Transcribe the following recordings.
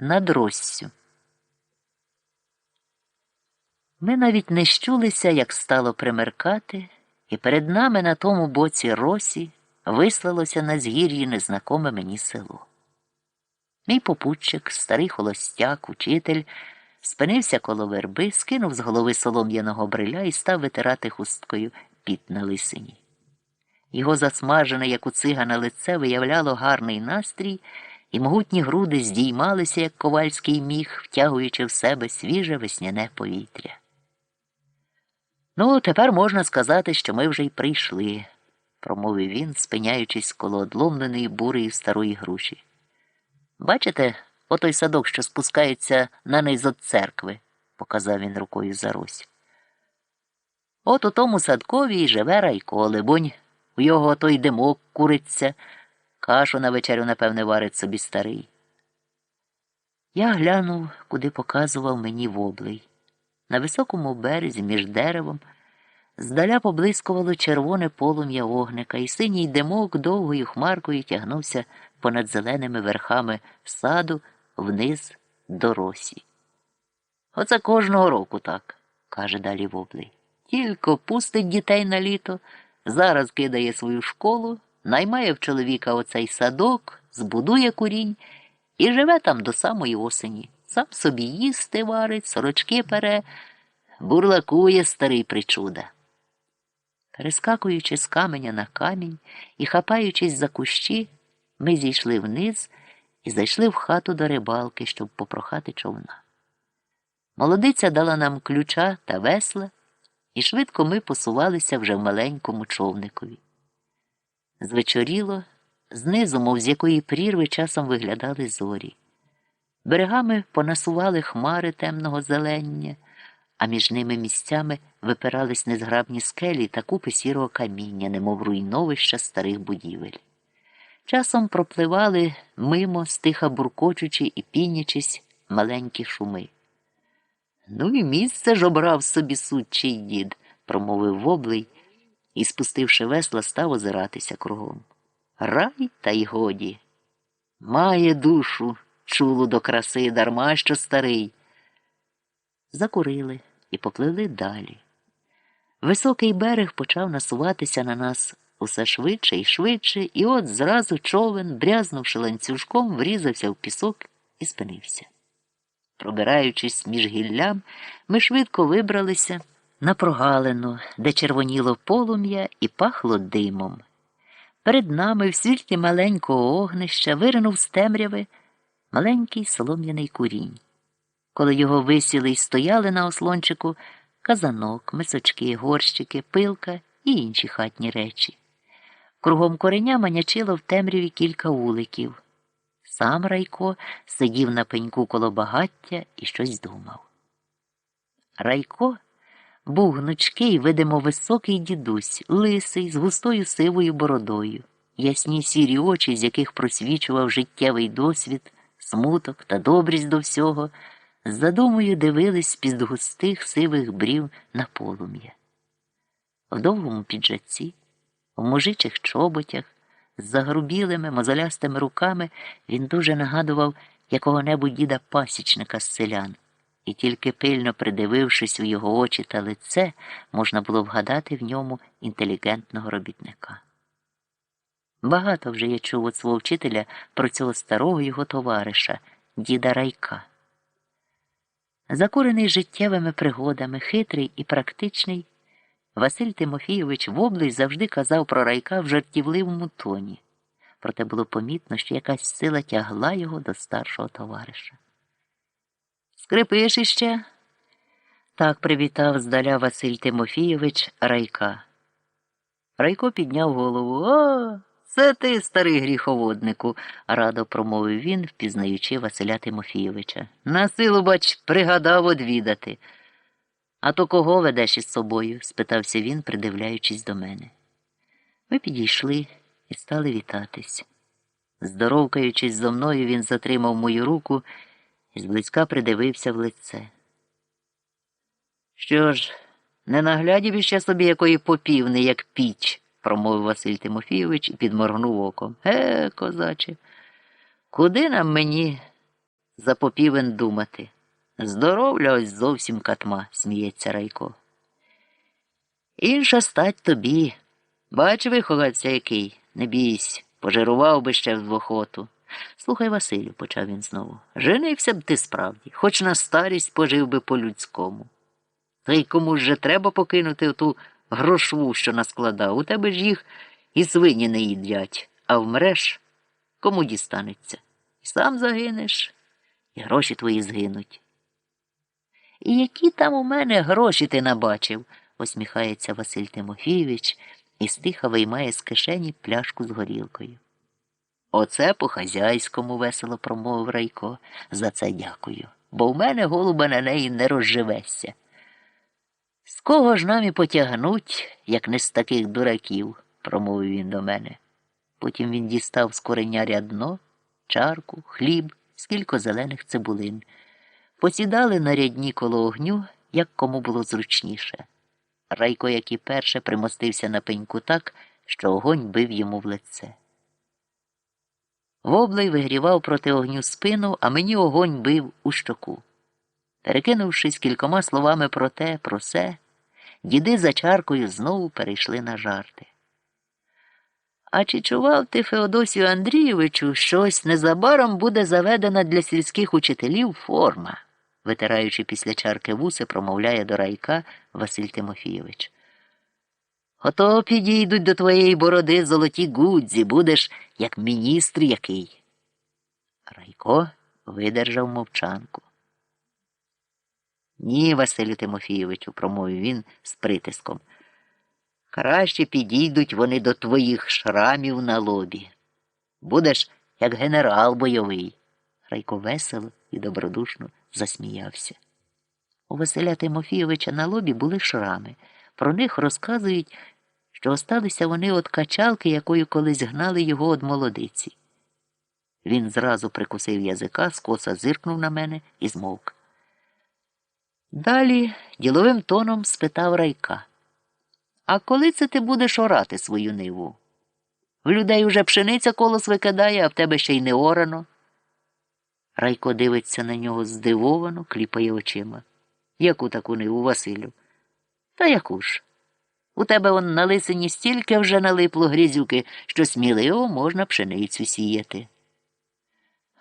над Россю. Ми навіть не щулися, як стало примеркати, і перед нами на тому боці росі вислалося на згір'ї незнакоме мені село. Мій попутчик, старий холостяк, учитель, спинився коло верби, скинув з голови солом'яного бриля і став витирати хусткою піт на лисині. Його засмажене, як у цигана лице, виявляло гарний настрій, і могутні груди здіймалися, як ковальський міг, втягуючи в себе свіже весняне повітря. Ну, тепер можна сказати, що ми вже й прийшли, промовив він, спиняючись коло одломленої бурею старої груші. Бачите, отой садок, що спускається на низ від церкви, показав він рукою за Рось. От у тому садкові й живе Райко, либонь, у його той димок куриться, кашу на вечерю, напевне, варить собі старий. Я глянув, куди показував мені воблий. На високому березі між деревом здаля поблискувало червоне полум'я огника, і синій димок довгою хмаркою тягнувся понад зеленими верхами саду вниз до росі. Оце кожного року так, каже далі воблий. Тільки пустить дітей на літо, зараз кидає свою школу, наймає в чоловіка оцей садок, збудує курінь і живе там до самої осені. Сам собі їсти варить, сорочки пере, бурлакує старий причуда. Перескакуючи з каменя на камінь і хапаючись за кущі, ми зійшли вниз і зайшли в хату до рибалки, щоб попрохати човна. Молодиця дала нам ключа та весла, і швидко ми посувалися вже в маленькому човникові. Звечоріло, знизу, мов з якої прірви часом виглядали зорі. Берегами понасували хмари темного зелення, а між ними місцями випирались незграбні скелі та купи сірого каміння, немов руйновища старих будівель. Часом пропливали мимо, стиха буркочучи і пінячись маленькі шуми. Ну і місце ж обрав собі сучий дід, промовив воблий і, спустивши весла, став озиратися кругом. Рай та й годі. Має душу, чулу до краси, дарма що старий. Закурили і попливли далі. Високий берег почав насуватися на нас усе швидше і швидше, і от зразу човен, брязнувши ланцюжком, врізався в пісок і спинився. Пробираючись між гіллям, ми швидко вибралися на прогалину, де червоніло полум'я і пахло димом. Перед нами в світлі маленького огнища виринув з темряви маленький солом'яний курінь. Коли його висіли й стояли на ослончику казанок, мисочки, горщики, пилка і інші хатні речі. Кругом кореня манячило в темряві кілька вуликів. Сам Райко сидів на пеньку коло багаття і щось думав. Райко був гнучкий, видимо, високий дідусь, лисий, з густою сивою бородою, ясні сірі очі, з яких просвічував життєвий досвід, смуток та добрість до всього, з задумою дивились під густих сивих брів на полум'я. В довгому піджаці, в мужичих чоботях, з загрубілими мозолястими руками він дуже нагадував якого-небудь діда пасічника з селян, і тільки пильно придивившись у його очі та лице, можна було вгадати в ньому інтелігентного робітника. Багато вже я чув від свого вчителя про цього старого його товариша, діда Райка. Закурений життєвими пригодами, хитрий і практичний. Василь Тимофійович Воблий завжди казав про райка в жартівливому тоні, проте було помітно, що якась сила тягла його до старшого товариша. Скрипиш іще? Так привітав здаля Василь Тимофійович райка. Райко підняв голову. О, це ти, старий гріховоднику, радо промовив він, впізнаючи Василя Тимофійовича. На силу, бач, пригадав одвідати. А то кого ведеш із собою? спитався він, придивляючись до мене. Ми підійшли і стали вітатись. Здоровкаючись зо мною, він затримав мою руку зблизька придивився в лице. Що ж, не наглядів іще собі якої попівни, як піч, промовив Василь Тимофійович і підморгнув оком. Е, козаче, куди нам мені запопівен думати. Здоровля ось зовсім катма, сміється Райко. Інша стать тобі. Бач, виховався який, не бійсь, пожирував би ще вдвохоту. Слухай, Василю, почав він знову, женився б ти справді, хоч на старість пожив би по-людському. Та й комусь же треба покинути оту грошву, що наскладав. У тебе ж їх і свині не їдять, а вмреш, кому дістанеться? І сам загинеш, і гроші твої згинуть. І які там у мене гроші ти набачив? посміхається Василь Тимофійович і стиха виймає з кишені пляшку з горілкою. Оце по-хазяйському весело промовив Райко. За це дякую. Бо в мене голуба на неї не розживеться. З кого ж нам і потягнуть, як не з таких дураків, промовив він до мене. Потім він дістав з кореня рядно, чарку, хліб, скільки зелених цибулин. Посідали на рядні коло огню, як кому було зручніше. Райко, як і перше, примостився на пеньку так, що огонь бив йому в лице. Воблей вигрівав проти огню спину, а мені огонь бив у щоку. Перекинувшись кількома словами про те, про се, діди за чаркою знову перейшли на жарти. А чи чував ти, Феодосію Андрійовичу, що ось незабаром буде заведена для сільських учителів форма? витираючи після чарки вуси, промовляє до райка Василь Тимофійович. Ото підійдуть до твоєї бороди золоті гудзі, будеш як міністр який. Райко видержав мовчанку. Ні, Василю Тимофійовичу, промовив він з притиском. Краще підійдуть вони до твоїх шрамів на лобі. Будеш як генерал бойовий. Райко весело і добродушно засміявся. У Василя Тимофійовича на лобі були шрами. Про них розказують, що осталися вони від качалки, якою колись гнали його від молодиці. Він зразу прикусив язика, скоса зиркнув на мене і змовк. Далі діловим тоном спитав райка. А коли це ти будеш орати свою ниву? В людей уже пшениця колос викидає, а в тебе ще й не орано. Райко дивиться на нього здивовано, кліпає очима. Яку таку ниву, Василю? Та яку ж? У тебе он на лисині стільки вже налипло грізюки, що сміливо можна пшеницю сіяти.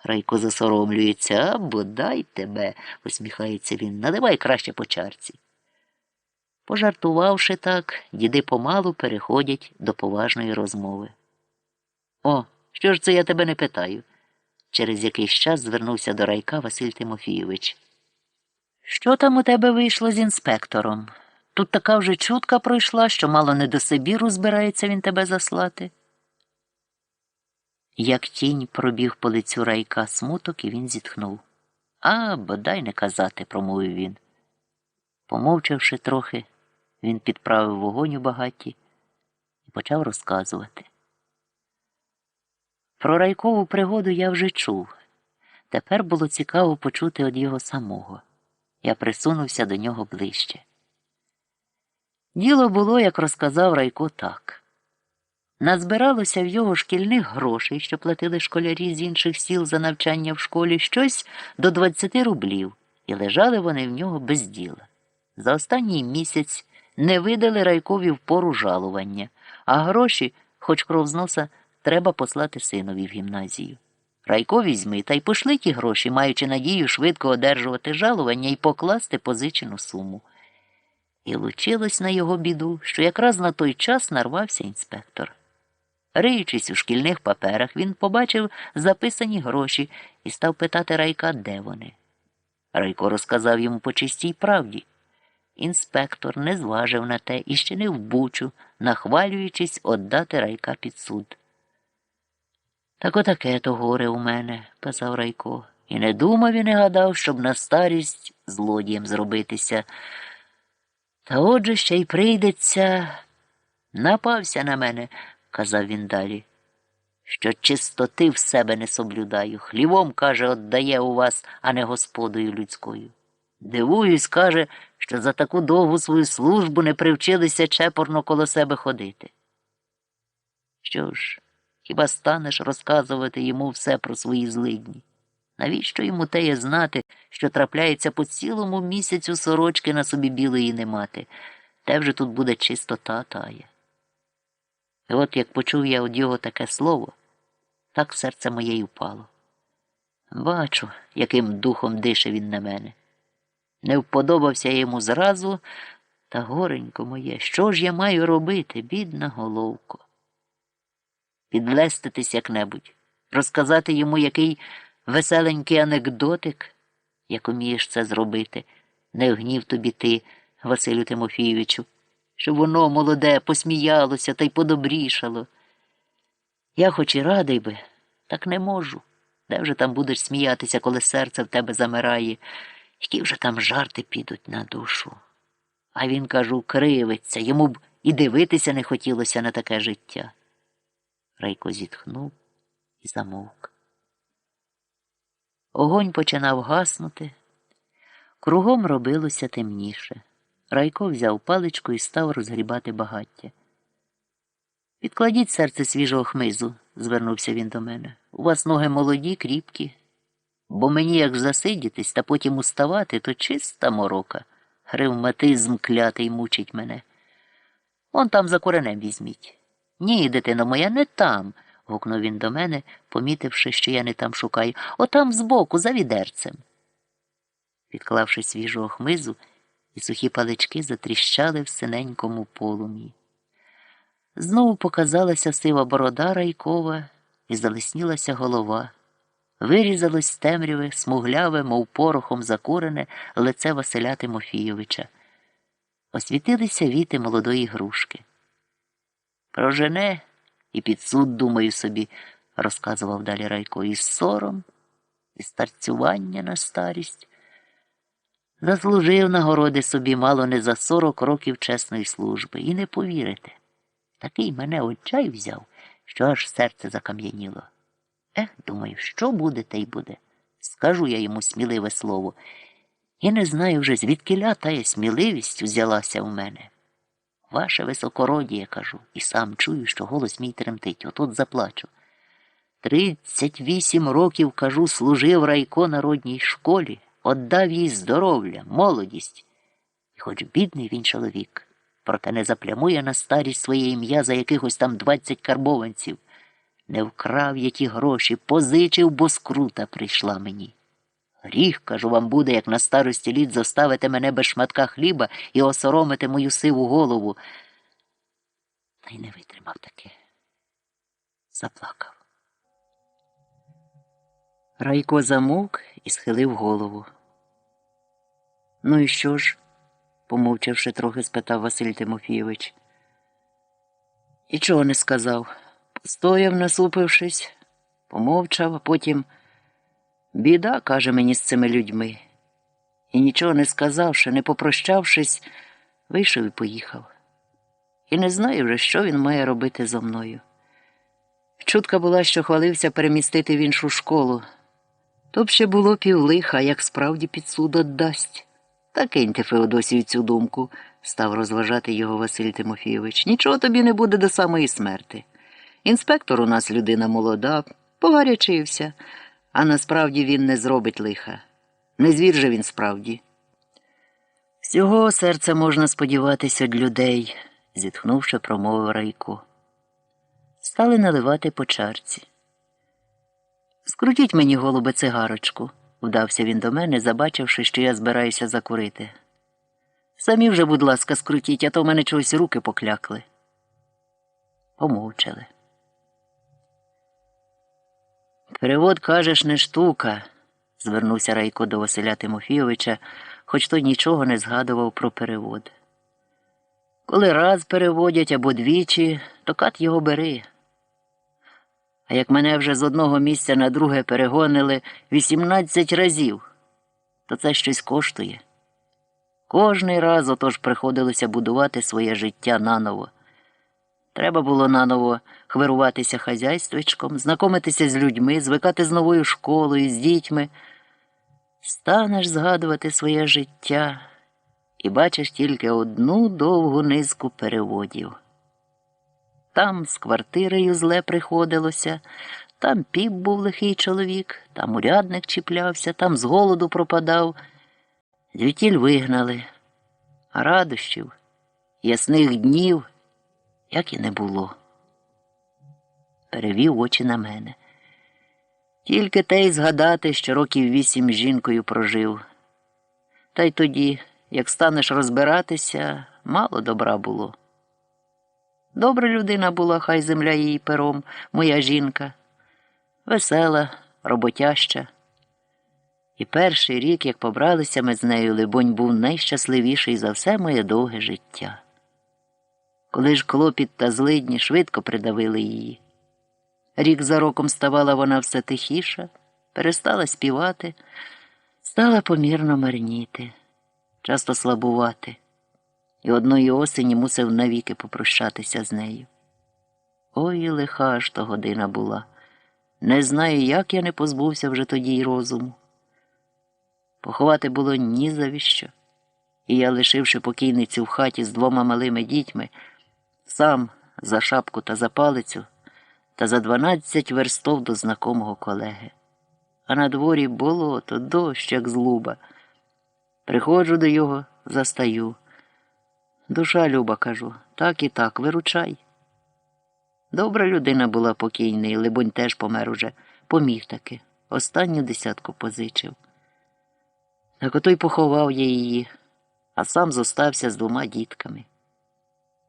Райко засоромлюється, а бодай тебе, усміхається він, наливай краще по чарці. Пожартувавши так, діди помалу переходять до поважної розмови. О, що ж це я тебе не питаю? Через якийсь час звернувся до райка Василь Тимофійович. Що там у тебе вийшло з інспектором? Тут така вже чутка пройшла, що мало не до Сибіру збирається він тебе заслати. Як тінь пробіг по лицю райка смуток, і він зітхнув. А, бодай не казати, промовив він. Помовчавши трохи, він підправив вогонь у багаті і почав розказувати. Про райкову пригоду я вже чув. Тепер було цікаво почути від його самого. Я присунувся до нього ближче. Діло було, як розказав Райко, так. Назбиралося в його шкільних грошей, що платили школярі з інших сіл за навчання в школі, щось до 20 рублів, і лежали вони в нього без діла. За останній місяць не видали райкові в пору жалування, а гроші, хоч кров з носа, треба послати синові в гімназію. Райко візьми та й пошли ті гроші, маючи надію швидко одержувати жалування і покласти позичену суму. І лучилось на його біду, що якраз на той час нарвався інспектор. Риючись у шкільних паперах, він побачив записані гроші і став питати райка, де вони. Райко розказав йому по чистій правді. Інспектор не зважив на те і ще не бучу, нахвалюючись отдати райка під суд. Так отаке то горе у мене, казав Райко, і не думав і не гадав, щоб на старість злодієм зробитися. Та отже ще й прийдеться. Напався на мене, казав він далі, що чистоти в себе не соблюдаю. Хлівом, каже, отдає у вас, а не господою людською. Дивуюсь, каже, що за таку довгу свою службу не привчилися чепорно коло себе ходити. Що ж, хіба станеш розказувати йому все про свої злидні? Навіщо йому теє знати, що трапляється по цілому місяцю сорочки на собі білої не мати? Те вже тут буде чистота тає. І от як почув я од його таке слово, так серце моє й упало. Бачу, яким духом дише він на мене. Не вподобався я йому зразу, та горенько моє, що ж я маю робити, бідна головко? Підлеститись як-небудь, розказати йому який веселенький анекдотик, як умієш це зробити, не гнів тобі ти, Василю Тимофійовичу, щоб воно молоде посміялося та й подобрішало. Я хоч і радий би, так не можу. Де вже там будеш сміятися, коли серце в тебе замирає, які вже там жарти підуть на душу. А він, кажу, кривиться, йому б і дивитися не хотілося на таке життя. Райко зітхнув і замовк. Огонь починав гаснути, кругом робилося темніше. Райко взяв паличку і став розгрібати багаття. Підкладіть серце свіжого хмизу, звернувся він до мене. У вас ноги молоді, кріпкі. Бо мені як засидітись та потім уставати, то чиста морока. Ревматизм клятий мучить мене. Он там за коренем візьміть. Ні, дитино моя, не там. Гукнув він до мене, помітивши, що я не там шукаю. Отам збоку, за відерцем. Підклавши свіжого хмизу, і сухі палички затріщали в синенькому полум'ї. Знову показалася сива борода райкова і залиснілася голова. Вирізалось з темряви, смугляве, мов порохом закурене лице Василя Тимофійовича. Освітилися віти молодої грушки. Прожене і під суд, думаю собі, розказував далі Райко, і сором, і старцювання на старість. Заслужив нагороди собі мало не за сорок років чесної служби, і не повірите. Такий мене отчай взяв, що аж серце закам'яніло. Ех, думаю, що буде, те й буде. Скажу я йому сміливе слово. І не знаю вже, звідки тая сміливість взялася в мене. Ваше високородіє, кажу, і сам чую, що голос мій тремтить, отот заплачу. Тридцять вісім років, кажу, служив райко народній школі, отдав їй здоров'я, молодість. І хоч бідний він чоловік, проте не заплямує на старість своє ім'я за якихось там двадцять карбованців. Не вкрав я ті гроші, позичив, бо скрута прийшла мені. Гріх, кажу, вам буде, як на старості літ заставите мене без шматка хліба і осоромите мою сиву голову. Та й не витримав таки. Заплакав. Райко замовк і схилив голову. Ну і що ж? помовчавши трохи, спитав Василь Тимофійович. І чого не сказав? Постояв, насупившись, помовчав, а потім біда, каже мені з цими людьми. І нічого не сказавши, не попрощавшись, вийшов і поїхав. І не знаю вже, що він має робити зо мною. Чутка була, що хвалився перемістити в іншу школу. То б ще було півлиха, як справді під суд отдасть. Та киньте Феодосію цю думку, став розважати його Василь Тимофійович. Нічого тобі не буде до самої смерти. Інспектор у нас людина молода, погарячився, а насправді він не зробить лиха. Не звір же він справді. Всього серця можна сподіватися від людей, зітхнувши, промовив Райко. Стали наливати по чарці. Скрутіть мені, голубе, цигарочку, вдався він до мене, забачивши, що я збираюся закурити. Самі вже, будь ласка, скрутіть, а то в мене чогось руки поклякли. Помовчали. Перевод, кажеш, не штука, звернувся Райко до Василя Тимофійовича, хоч той нічого не згадував про перевод. Коли раз переводять або двічі, то кат його бери. А як мене вже з одного місця на друге перегонили 18 разів, то це щось коштує. Кожний раз отож приходилося будувати своє життя наново. Треба було наново хвируватися хазяйствичком, знайомитися з людьми, звикати з новою школою, з дітьми. Станеш згадувати своє життя і бачиш тільки одну довгу низку переводів. Там з квартирою зле приходилося, Там піп був лихий чоловік, там урядник чіплявся, там з голоду пропадав. Звітіль вигнали, а радощів, ясних днів, як і не було. Перевів очі на мене. Тільки те й згадати, що років вісім з жінкою прожив. Та й тоді, як станеш розбиратися, мало добра було. Добра людина була, хай земля її пером, моя жінка, весела, роботяща. І перший рік, як побралися ми з нею, либонь, був найщасливіший за все моє довге життя. Коли ж клопіт та злидні швидко придавили її. Рік за роком ставала вона все тихіша, перестала співати, стала помірно марніти, часто слабувати, і одної осені мусив навіки попрощатися з нею. Ой, лиха ж то година була. Не знаю, як я не позбувся вже тоді й розуму. Поховати було ні за віщо, і я, лишивши покійницю в хаті з двома малими дітьми, сам за шапку та за палицю та за дванадцять верстов до знакомого колеги. А на дворі болото, дощ, як злуба. Приходжу до його, застаю. Душа люба, кажу, так і так, виручай. Добра людина була покійний, либонь теж помер уже, поміг таки, останню десятку позичив. Так ото й поховав я її, а сам зостався з двома дітками.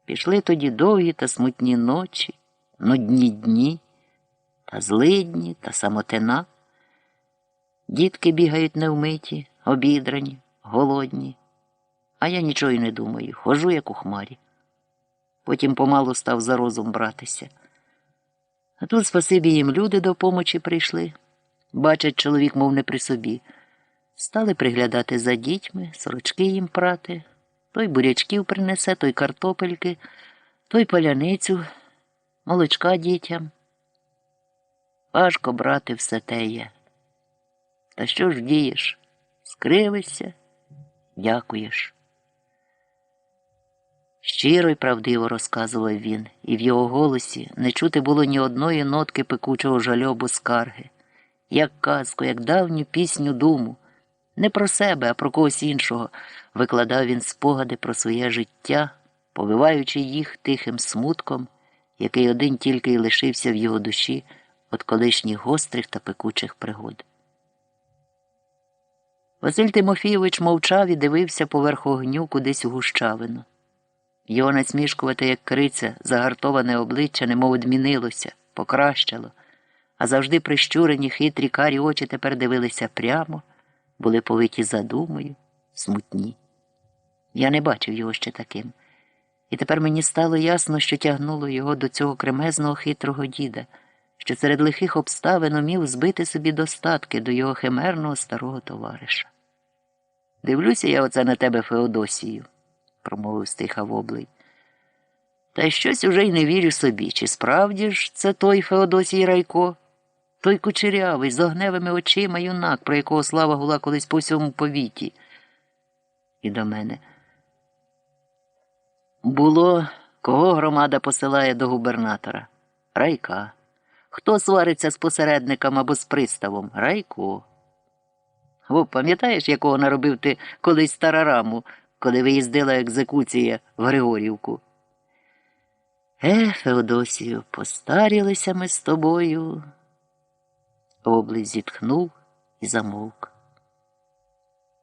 Пішли тоді довгі та смутні ночі, нудні дні, та злидні та самотина. Дітки бігають невмиті, обідрані, голодні, а я нічого й не думаю, хожу, як у хмарі. Потім помалу став за розум братися. А тут, спасибі їм, люди до помочі прийшли. Бачать, чоловік, мов не при собі. Стали приглядати за дітьми, сорочки їм прати, той бурячків принесе, той картопельки, той поляницю, молочка дітям. Важко брати все те є. Та що ж дієш? Скривишся, дякуєш. Щиро й правдиво розказував він, і в його голосі не чути було ні одної нотки пекучого жальобу скарги, як казку, як давню пісню думу. Не про себе, а про когось іншого викладав він спогади про своє життя, повиваючи їх тихим смутком, який один тільки й лишився в його душі від колишніх гострих та пекучих пригод. Василь Тимофійович мовчав і дивився поверх огню кудись у гущавину. Його насмішкувате, як криця, загартоване обличчя немов одмінилося, покращало, а завжди прищурені хитрі карі очі тепер дивилися прямо, були повиті задумою, смутні. Я не бачив його ще таким. І тепер мені стало ясно, що тягнуло його до цього кремезного хитрого діда, що серед лихих обставин умів збити собі достатки до його химерного старого товариша. Дивлюся я оце на тебе, Феодосію промовив стиха воблий. Та щось уже й не вірю собі. Чи справді ж це той Феодосій Райко, той кучерявий, з огневими очима юнак, про якого слава гула колись по всьому повіті. І до мене. Було, кого громада посилає до губернатора? Райка. Хто свариться з посередником або з приставом? Райко. О, пам'ятаєш, якого наробив ти колись старараму, коли виїздила екзекуція в Григорівку. Е, Феодосію, постарілися ми з тобою. Облиць зітхнув і замовк.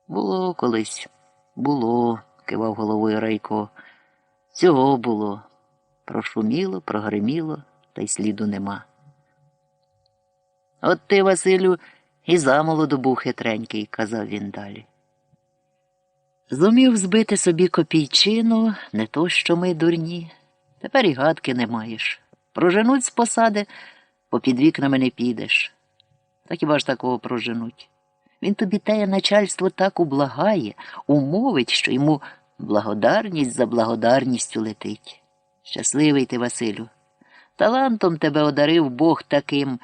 Було колись, було, кивав головою Райко. Цього було. Прошуміло, прогриміло, та й сліду нема. От ти, Василю, і замолоду був хитренький, казав він далі. Зумів збити собі копійчину, не то що ми дурні. Тепер і гадки не маєш. Проженуть з посади, попід вікнами не підеш. Так хіба ж такого проженуть? Він тобі теє начальство так ублагає, умовить, що йому благодарність за благодарністю летить. Щасливий ти, Василю. Талантом тебе одарив Бог таким,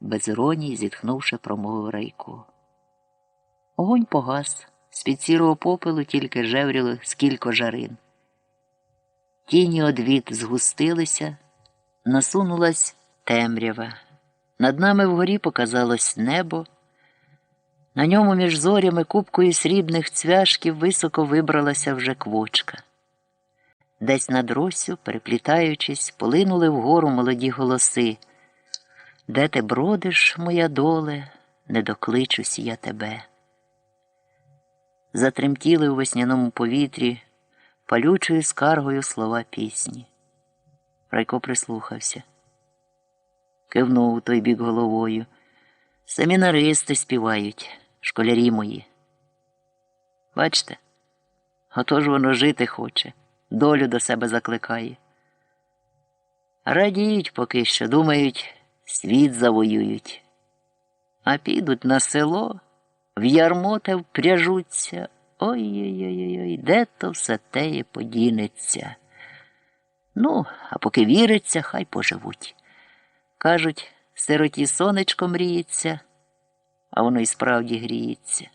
без іронії зітхнувши, промовив Райко. Огонь погас. З-під сірого попелу тільки жевріло скілько жарин. Тіні одвід згустилися, насунулась темрява. Над нами вгорі показалось небо. На ньому між зорями купкою срібних цвяшків високо вибралася вже квочка. Десь над росю, переплітаючись, полинули вгору молоді голоси. Де ти бродиш, моя доле, не докличусь я тебе. Затремтіли у весняному повітрі палючою скаргою слова пісні. Райко прислухався, кивнув у той бік головою. Семінаристи співають, школярі мої. Бачте, отож воно жити хоче, долю до себе закликає. Радіють поки що, думають, світ завоюють, а підуть на село, в ярмо те впряжуться. Ой-ой-ой, де то все теє подінеться. Ну, а поки віриться, хай поживуть. Кажуть, сироті сонечко мріється, а воно й справді гріється.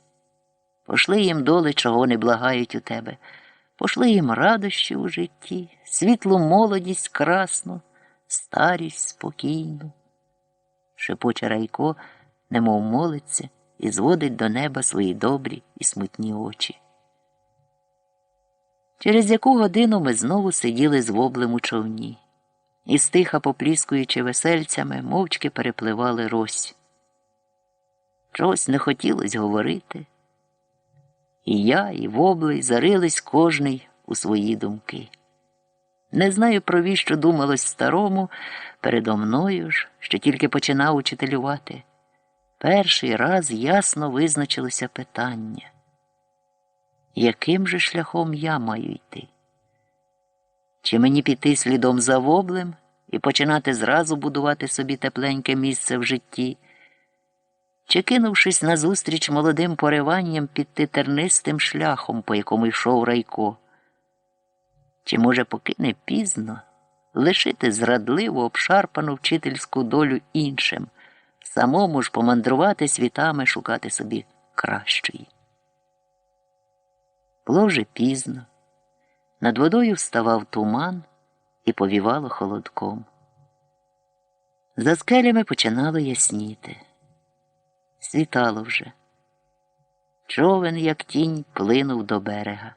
Пошли їм доли, чого не благають у тебе, пошли їм радощі у житті, світлу молодість красну, старість спокійну. Шепоче Райко, немов молиться, і зводить до неба свої добрі і смутні очі. Через яку годину ми знову сиділи з воблем у човні і стиха попліскуючи весельцями, мовчки перепливали рось. Чогось не хотілося говорити. І я, і воблий зарились кожний у свої думки. Не знаю, про віщо думалось старому, передо мною ж, що тільки починав учителювати. Перший раз ясно визначилося питання, яким же шляхом я маю йти? Чи мені піти слідом за воблем і починати зразу будувати собі тепленьке місце в житті? Чи, кинувшись назустріч молодим пориванням піти тернистим шляхом, по якому йшов Райко? Чи, може, поки не пізно лишити зрадливу обшарпану вчительську долю іншим, самому ж помандрувати світами, шукати собі кращої? Було вже пізно. Над водою вставав туман і повівало холодком. За скелями починало ясніти. Світало вже. Човен, як тінь, плинув до берега.